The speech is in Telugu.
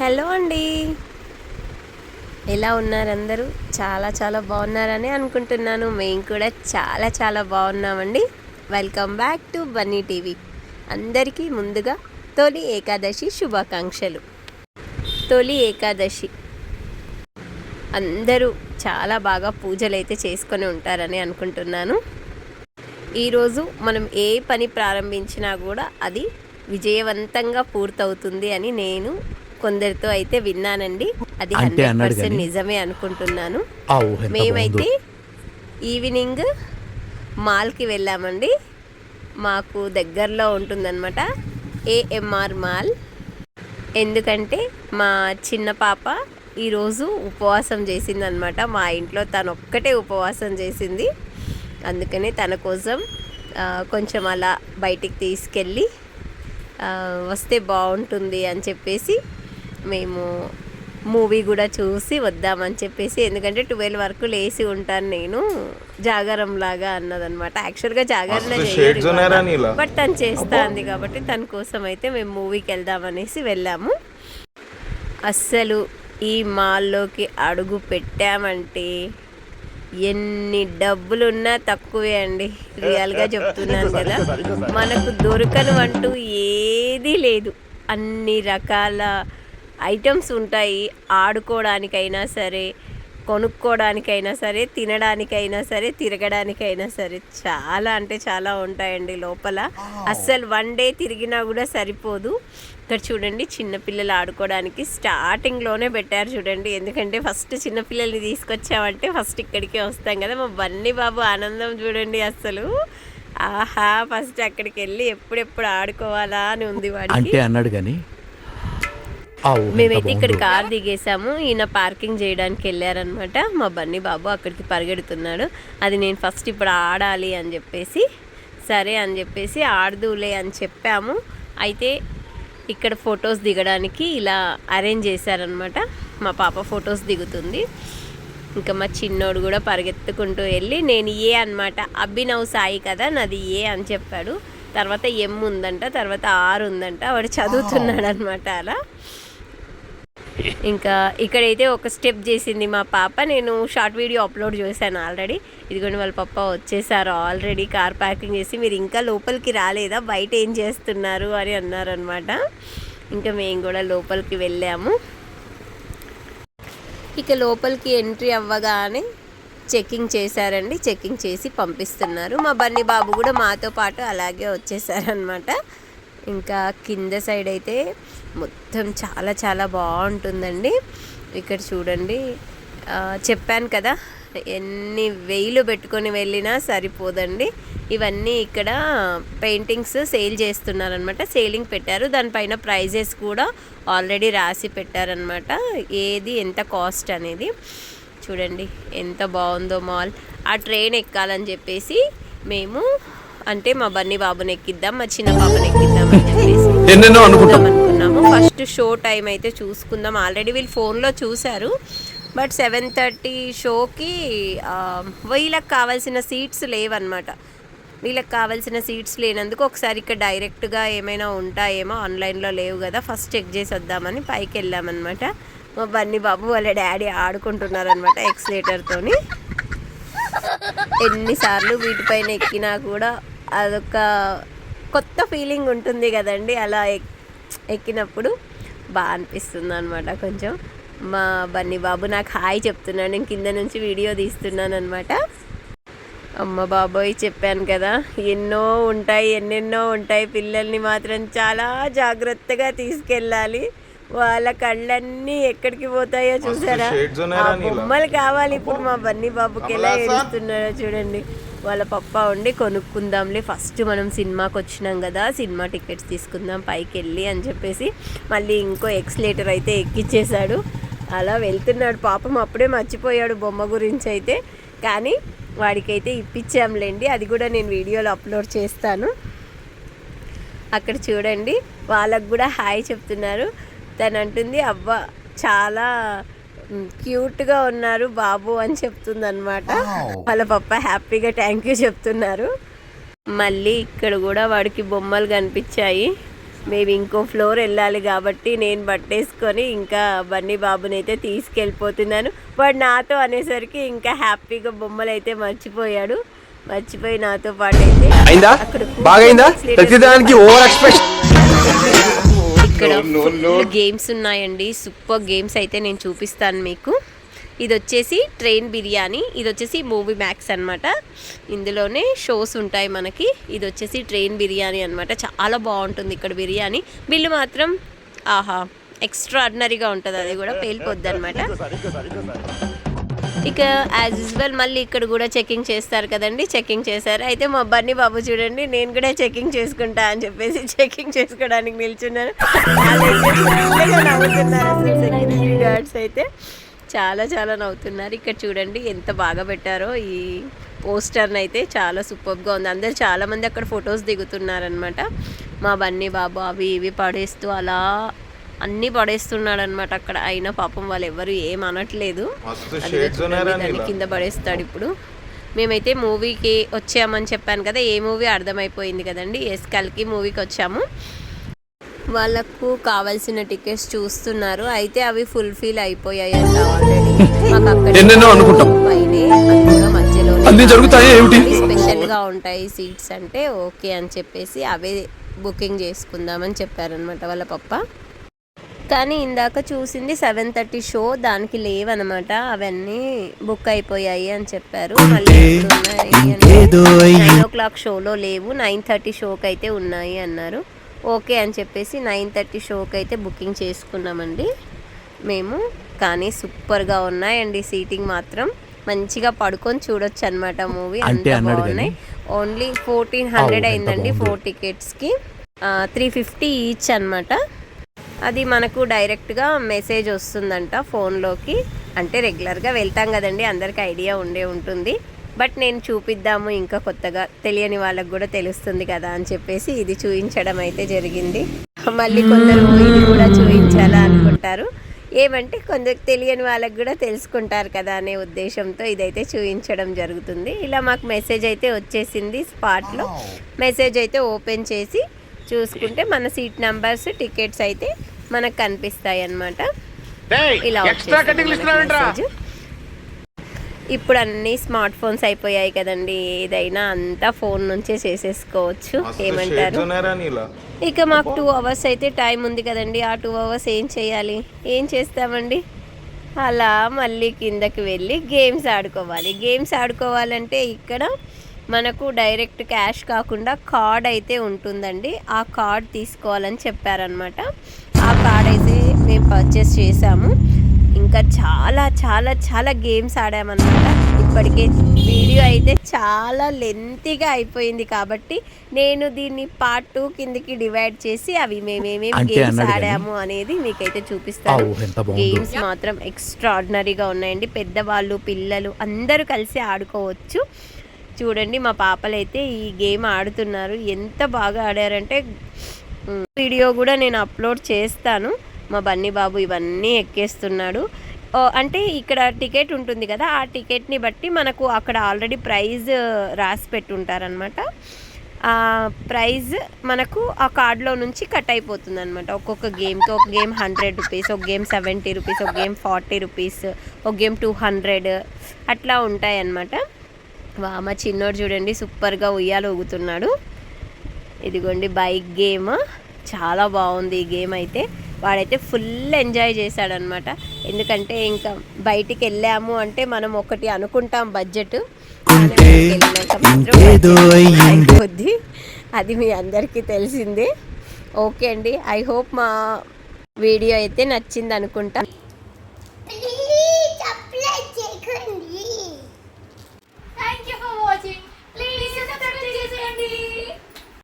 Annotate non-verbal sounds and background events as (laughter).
హలో అండి. ఎలా ఉన్నారు అందరూ? చాలా చాలా బాగున్నారని అనుకుంటున్నాను. మేము కూడా చాలా చాలా బాగున్నామండి. Welcome back to Bunny TV అందరికీ ముందుగా తొలి ఏకాదశి శుభాకాంక్షలు. తొలి ఏకాదశి. అందరూ చాలా బాగా పూజలు అయితే చేసుకొని ఉంటారని అనుకుంటున్నాను. ఈరోజు మనం ఏ పని ప్రారంభించినా కూడా అది విజయవంతంగా పూర్తవుతుంది అని నేను కొందరితో అయితే విన్నానండి. అది హండ్రెడ్ పర్సెంట్ నిజమే అనుకుంటున్నాను. మేమైతే. ఈవినింగ్ మాల్కి వెళ్ళామండి. మాకు దగ్గరలో ఉంటుందన్నమాట. AMR mall. ఎందుకంటే మా చిన్న పాప ఈరోజు ఉపవాసం చేసిందనమాట మా ఇంట్లో తను ఒక్కటే ఉపవాసం చేసింది. అందుకని తన కోసం కొంచెం అలా బయటికి తీసుకెళ్ళి వస్తే బాగుంటుంది అని చెప్పేసి మేము మూవీ కూడా చూసి వద్దామని చెప్పేసి ఎందుకంటే ట్వెల్వ్ వరకు లేచి ఉంటాను నేను. జాగారం లాగా అన్నదనమాట. యాక్చువల్గా జాగరణ. బట్ తను చేస్తా అంది కాబట్టి తన కోసం అయితే మేము మూవీకి వెళ్దామనేసి వెళ్ళాము. అస్సలు ఈ మాల్లోకి అడుగు పెట్టామంటే ఎన్ని డబ్బులున్నా తక్కువే అండి. రియల్గా చెప్తున్నాను కదా. (laughs) మనకు దొరకను అంటూ ఏదీ లేదు. అన్ని రకాల ఐటమ్స్ ఉంటాయి. ఆడుకోవడానికైనా సరే కొనుక్కోవడానికైనా సరే తినడానికైనా సరే తిరగడానికైనా సరే చాలా అంటే చాలా ఉంటాయండి లోపల. అస్సలు వన్ డే తిరిగినా కూడా సరిపోదు. ఇక్కడ చూడండి చిన్నపిల్లలు ఆడుకోవడానికి స్టార్టింగ్లోనే పెట్టారు చూడండి. ఎందుకంటే ఫస్ట్ చిన్నపిల్లల్ని తీసుకొచ్చామంటే ఫస్ట్ ఇక్కడికే వస్తాం కదా. మా బన్నీ బాబు ఆనందం చూడండి అస్సలు. ఆహా ఫస్ట్ అక్కడికి వెళ్ళి ఎప్పుడెప్పుడు ఆడుకోవాలా అని ఉంది వాడికి. అంటే అన్నాడు కానీ మేమైతే ఇక్కడ. కార్ దిగేసాము. ఈయన పార్కింగ్ చేయడానికి వెళ్ళారనమాట మా బన్నీ బాబు అక్కడికి పరిగెడుతున్నాడు. అది నేను ఫస్ట్ ఇప్పుడు ఆడాలి అని చెప్పేసి సరే అని చెప్పేసి ఆడదులే అని చెప్పాము. అయితే ఇక్కడ ఫొటోస్ దిగడానికి ఇలా అరేంజ్ చేశారనమాట మా పాప ఫొటోస్ దిగుతుంది. ఇంకా మా చిన్నోడు కూడా పరిగెత్తుకుంటూ వెళ్ళి నేను ఏ అనమాట అభినవ్ సాయి కదా నాది ఏ అని చెప్పాడు. తర్వాత ఎం ఉందంట తర్వాత ఆర్ ఉందంట వాడు చదువుతున్నాడు అనమాట అలా. (laughs) ఇంకా ఇక్కడైతే ఒక స్టెప్ చేసింది మా పాప. నేను షార్ట్ వీడియో అప్లోడ్ చేశాను ఆల్రెడీ. ఇదిగోండి వాళ్ళ పాప వచ్చేసారు. ఆల్రెడీ కార్ పార్కింగ్ చేసి మీరు ఇంకా లోపలికి రాలేదా? బయట ఏం చేస్తున్నారు? అని అన్నారనమాట ఇంకా మేము కూడా లోపలికి వెళ్ళాము. ఇక లోపలికి ఎంట్రీ అవ్వగానే చెకింగ్ చేశారండి. చెకింగ్ చేసి పంపిస్తున్నారు. మా బన్నీ బాబు కూడా మాతో పాటు అలాగే వచ్చేసారనమాట ఇంకా కింద సైడ్ అయితే మొత్తం చాలా చాలా బాగుంటుందండి. ఇక్కడ చూడండి. చెప్పాను కదా ఎన్ని వెయ్యిలు పెట్టుకొని వెళ్ళినా సరిపోదండి. ఇవన్నీ ఇక్కడ పెయింటింగ్స్ సేల్ చేస్తున్నారనమాట సేలింగ్ పెట్టారు. దానిపైన ప్రైజెస్ కూడా ఆల్రెడీ రాసి పెట్టారనమాట ఏది ఎంత కాస్ట్ అనేది. చూడండి ఎంత బాగుందో మాల్. ఆ ట్రైన్ ఎక్కాలని చెప్పేసి మేము అంటే మా బన్నీ బాబుని ఎక్కిద్దాం మా చిన్న పాపని ఎక్కిద్దాం అని చెప్పేసి అనుకున్నాము. ఫస్ట్ షో టైం అయితే చూసుకుందాం. ఆల్రెడీ వీళ్ళు ఫోన్లో చూశారు. బట్ సెవెన్ థర్టీ షోకి వీళ్ళకి కావాల్సిన సీట్స్ లేవన్నమాట. వీళ్ళకి కావాల్సిన సీట్స్ లేనందుకు ఒకసారి ఇక్కడ డైరెక్ట్గా ఏమైనా ఉంటాయేమో ఆన్లైన్లో లేవు కదా ఫస్ట్ చెక్ చేసి వద్దామని పైకి వెళ్ళామన్నమాట. మా బన్నీ బాబు వాళ్ళ డాడీ ఆడుకుంటున్నారనమాట ఎక్స్లేటర్తోని. ఎన్నిసార్లు వీటిపైన ఎక్కినా కూడా అదొక కొత్త ఫీలింగ్ ఉంటుంది కదండి. అలా ఎక్- ఎక్కినప్పుడు బాగా అనిపిస్తుంది అనమాట కొంచెం. మా బన్నీ బాబు నాకు హాయ్ చెప్తున్నాడు. నేను కింద నుంచి వీడియో తీస్తున్నాను అనమాట అమ్మ బాబోయ్ చెప్పాను కదా ఎన్నో ఉంటాయి ఎన్నెన్నో ఉంటాయి. పిల్లల్ని మాత్రం చాలా జాగ్రత్తగా తీసుకెళ్ళాలి. వాళ్ళ కళ్ళన్నీ ఎక్కడికి పోతాయో చూసారా? బొమ్మలు కావాలి ఇప్పుడు మా బన్నీ బాబుకి ఎలా ఏడుస్తున్నారో చూడండి. వాళ్ళ పప్ప ఉండి కొనుక్కుందాంలే. ఫస్ట్ మనం సినిమాకి వచ్చినాం కదా సినిమా టికెట్స్ తీసుకుందాం పైకి వెళ్ళి అని చెప్పేసి మళ్ళీ ఇంకో ఎక్స్లేటర్ అయితే ఎక్కిచ్చేశాడు అలా వెళ్తున్నాడు. పాపం అప్పుడే మర్చిపోయాడు బొమ్మ గురించి అయితే. కానీ వాడికైతే ఇప్పించాంలేండి. అది కూడా నేను వీడియోలో అప్లోడ్ చేస్తాను. అక్కడ చూడండి. వాళ్ళకు కూడా హాయ్ చెప్తున్నారు. తను అంటుంది అవ్వ చాలా మ్, క్యూట్గా ఉన్నారు బాబు అని చెప్తుంది అనమాట వాళ్ళ పప్ప హ్యాపీగా థ్యాంక్ యూ చెప్తున్నారు. మళ్ళీ ఇక్కడ కూడా వాడికి బొమ్మలు కనిపించాయి. మేము ఇంకో ఫ్లోర్ వెళ్ళాలి కాబట్టి నేను పట్టేసుకొని ఇంకా బన్నీ బాబుని అయితే తీసుకెళ్ళిపోతున్నాను. వాడు నాతో అనేసరికి ఇంకా హ్యాపీగా బొమ్మలు అయితే మర్చిపోయాడు. మర్చిపోయి నాతో పాటు అయితే అక్కడ ఇక్కడ గేమ్స్ ఉన్నాయండి సూపర్ గేమ్స్ అయితే నేను చూపిస్తాను మీకు ఇది వచ్చేసి ట్రైన్ బిర్యానీ ఇది వచ్చేసి మూవీ మ్యాక్స్ అన్నమాట ఇందులోనే షోస్ ఉంటాయి మనకి ఇది వచ్చేసి ట్రైన్ బిర్యానీ అన్నమాట చాలా బాగుంటుంది ఇక్కడ బిర్యానీ బిల్లు మాత్రం ఆహా ఎక్స్ట్రాడినరీగా ఉంటుంది అది కూడా పేలిపోద్ది అనమాట ఇక యాజ్ యూజువల్ మళ్ళీ ఇక్కడ కూడా చెకింగ్ చేస్తారు కదండి చెకింగ్ చేశారు. అయితే మా బన్నీ బాబు చూడండి నేను కూడా చెకింగ్ చేసుకుంటా అని చెప్పేసి చెకింగ్ చేసుకోవడానికి నిల్చున్నాను సెక్యూరిటీ గార్డ్స్ అయితే. చాలా చాలా నవ్వుతున్నారు. ఇక్కడ చూడండి ఎంత బాగా పెట్టారో. ఈ పోస్టర్ని అయితే చాలా సూపర్గా ఉంది. అందరు చాలా మంది అక్కడ ఫొటోస్ దిగుతున్నారనమాట మా బన్నీ బాబు అవి ఇవి పడేస్తూ అలా అన్నీ పడేస్తున్నాడు అనమాట అక్కడ. అయినా పాపం వాళ్ళు ఎవరు ఏం అనట్లేదు? కింద పడేస్తాడు ఇప్పుడు. మేమైతే మూవీకి వచ్చామని చెప్పాను కదా ఏ మూవీ అర్థమైపోయింది కదండి? ఎస్కల్కి మూవీకి వచ్చాము. వాళ్ళకు కావాల్సిన టికెట్స్ చూస్తున్నారు. అయితే అవి ఫుల్ఫిల్ అయిపోయాయి అంట ఆల్రెడీ మాకు అక్కడ ఎన్నెన్నో అనుకుంటాం. పైనే అది కూడా మధ్యలో అన్నీ జరుగుతాయి ఏమిటి? స్పెషల్గా ఉంటాయి సీట్స్ అంటే ఓకే అని చెప్పేసి అవే బుకింగ్ చేసుకుందామని చెప్పారనమాట వాళ్ళ పప్ప. కానీ ఇందాక చూసింది సెవెన్ థర్టీ షో దానికి లేవన్నమాట అవన్నీ బుక్ అయిపోయాయి అని చెప్పారు. మళ్ళీ నైన్ ఓ క్లాక్ షోలో లేవు. నైన్ థర్టీ షోకి అయితే ఉన్నాయి అన్నారు. ఓకే అని చెప్పేసి నైన్ థర్టీ షోకి అయితే బుకింగ్ చేసుకున్నామండి. మేము కానీ సూపర్గా ఉన్నాయండి. సీటింగ్ మాత్రం మంచిగా పడుకొని చూడొచ్చు అనమాట మూవీ అంటే అంత బాగున్నాయి. ఓన్లీ ఫోర్టీన్ హండ్రెడ్ అయిందండి. ఫోర్ టికెట్స్కి త్రీ ఫిఫ్టీ ఈచ్ అనమాట అది మనకు డైరెక్ట్గా మెసేజ్ వస్తుందంట ఫోన్లోకి. అంటే రెగ్యులర్గా వెళ్తాం కదండి అందరికి ఐడియా ఉండే ఉంటుంది. బట్ నేను చూపిద్దాము ఇంకా కొత్తగా తెలియని వాళ్ళకి కూడా తెలుస్తుంది కదా అని చెప్పేసి ఇది చూపించడం అయితే జరిగింది. మళ్ళీ కొందరు ఇది కూడా చూపించాలా అనుకుంటారు. ఏమంటే కొందరికి తెలియని వాళ్ళకి కూడా తెలుసుకుంటారు కదా అనే ఉద్దేశంతో ఇదైతే చూపించడం జరుగుతుంది. ఇలా మాకు మెసేజ్ అయితే వచ్చేసింది స్పాట్లో. మెసేజ్ అయితే ఓపెన్ చేసి చూసుకుంటే మన సీట్ నంబర్స్ టికెట్స్ అయితే మనకు కనిపిస్తాయి అన్నమాట. ఇలా. ఇప్పుడు అన్ని స్మార్ట్ ఫోన్స్ అయిపోయాయి కదండి. ఏదైనా అంతా ఫోన్ నుంచే చేసేసుకోవచ్చు. ఏమంటారు? ఇక మాకు టూ అవర్స్ అయితే టైం ఉంది కదండి. ఆ టూ అవర్స్ ఏం చేయాలి? ఏం చేస్తామండి? అలా మళ్ళీ కిందకి వెళ్ళి గేమ్స్ ఆడుకోవాలి. గేమ్స్ ఆడుకోవాలంటే ఇక్కడ మనకు డైరెక్ట్ క్యాష్ కాకుండా కార్డ్ అయితే ఉంటుందండి. ఆ కార్డ్ తీసుకోవాలని చెప్పారనమాట ఆ కార్డ్ అయితే మేము పర్చేస్ చేసాము ఇంకా చాలా చాలా చాలా గేమ్స్ ఆడామన్నమాట. ఇప్పటికే వీడియో అయితే చాలా లెంతీగా అయిపోయింది కాబట్టి నేను దీన్ని పార్ట్ టూ కిందకి డివైడ్ చేసి అవి మేమేమేమి గేమ్స్. ఆడాము అనేది మీకైతే చూపిస్తాను. గేమ్స్ మాత్రం ఎక్స్ట్రాడినరీగా ఉన్నాయండి. పెద్దవాళ్ళు పిల్లలు అందరూ కలిసి ఆడుకోవచ్చు. చూడండి మా పాపలైతే ఈ గేమ్ ఆడుతున్నారు. ఎంత బాగా ఆడారంటే వీడియో కూడా నేను అప్లోడ్ చేస్తాను. మా బన్నీ బాబు ఇవన్నీ ఎక్కేస్తున్నాడు. అంటే ఇక్కడ టికెట్ ఉంటుంది కదా ఆ టికెట్ని బట్టి మనకు అక్కడ ఆల్రెడీ ప్రైజ్ రాసి పెట్టుంటారనమాట ఆ ప్రైజ్ మనకు ఆ కార్డ్లో నుంచి కట్ అయిపోతుంది అనమాట ఒక్కొక్క గేమ్కి ఒక గేమ్ హండ్రెడ్ రూపీస్ ఒక గేమ్ సెవెంటీ రూపీస్ ఒక గేమ్ ఫార్టీ రూపీస్ ఒక గేమ్ టూ హండ్రెడ్ అట్లా ఉంటాయి అన్నమాట వా మా చిన్నోడు చూడండి సూపర్గా ఉయ్యాలు ఊగుతున్నాడు. ఇదిగోండి బైక్ గేమ్. చాలా బాగుంది ఈ గేమ్ అయితే. వాడైతే ఫుల్ ఎంజాయ్ చేశాడనమాట. ఎందుకంటే ఇంకా బయటికి వెళ్ళాము అంటే మనం ఒకటి అనుకుంటాం బడ్జెట్. అయిపోద్ది. అది మీ అందరికీ తెలిసిందే. ఓకే అండి ఐ హోప్ మా వీడియో అయితే నచ్చింది అనుకుంటా